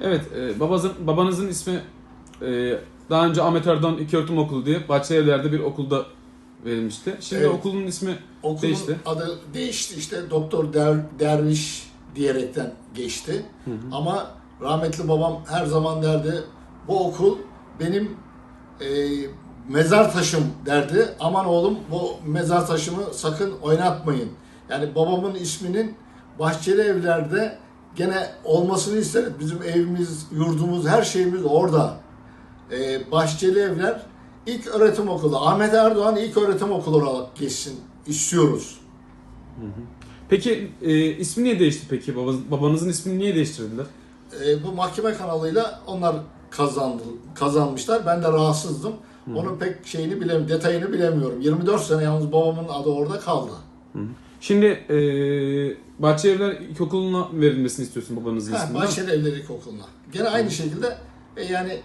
Evet, e, babazın, babanızın ismi e, daha önce Ahmet Erdoğan İlköğretim Okulu diye Bahçelievler'de bir okulda verilmişti. Şimdi Evet. okulun ismi Okulun Değişti. adı değişti işte Doktor Der, Derviş diyerekten geçti. Ama rahmetli babam her zaman derdi bu okul benim e, mezar taşım derdi. Aman oğlum bu mezar taşımı sakın oynatmayın. Yani babamın isminin Bahçeli Evler'de gene olmasını isteriz. Bizim evimiz, yurdumuz, her şeyimiz orada. Ee, Bahçeli Evler ilk öğretim okulu. Ahmet Erdoğan ilk öğretim okulu olarak geçsin istiyoruz. Peki e, ismi niye değişti peki? Baba- babanızın ismini niye değiştirdiler? Ee, bu mahkeme kanalıyla onlar kazandı, kazanmışlar. Ben de rahatsızdım. Onun pek şeyini bilemiyorum, detayını bilemiyorum. 24 sene yalnız babamın adı orada kaldı. Şimdi e, Bahçelievler İlkokulu'na verilmesini istiyorsun babanızın ismini. Bahçeli Evler İlkokulu'na. Gene aynı şekilde e, yani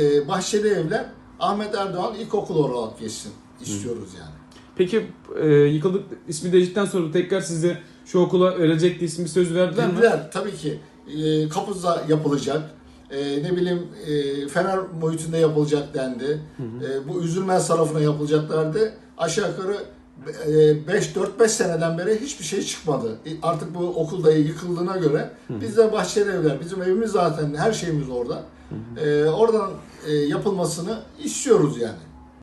e, Bahçeli Evler Ahmet Erdoğan İlkokulu olarak geçsin istiyoruz yani. Peki e, yıkıldık ismi değiştikten sonra tekrar size şu okula verecekti ismi söz verdiler mi? Dediler tabii ki e, Kapuz'da yapılacak. E, ne bileyim e, Fener muhitinde yapılacak dendi. E, bu Üzülmez tarafına yapılacaklardı. Aşağı yukarı 5 4-5 seneden beri hiçbir şey çıkmadı. E, Artık bu okulda yıkıldığına göre biz de Bahçeli Evler, bizim evimiz zaten her şeyimiz orada. E, oradan e, yapılmasını istiyoruz yani.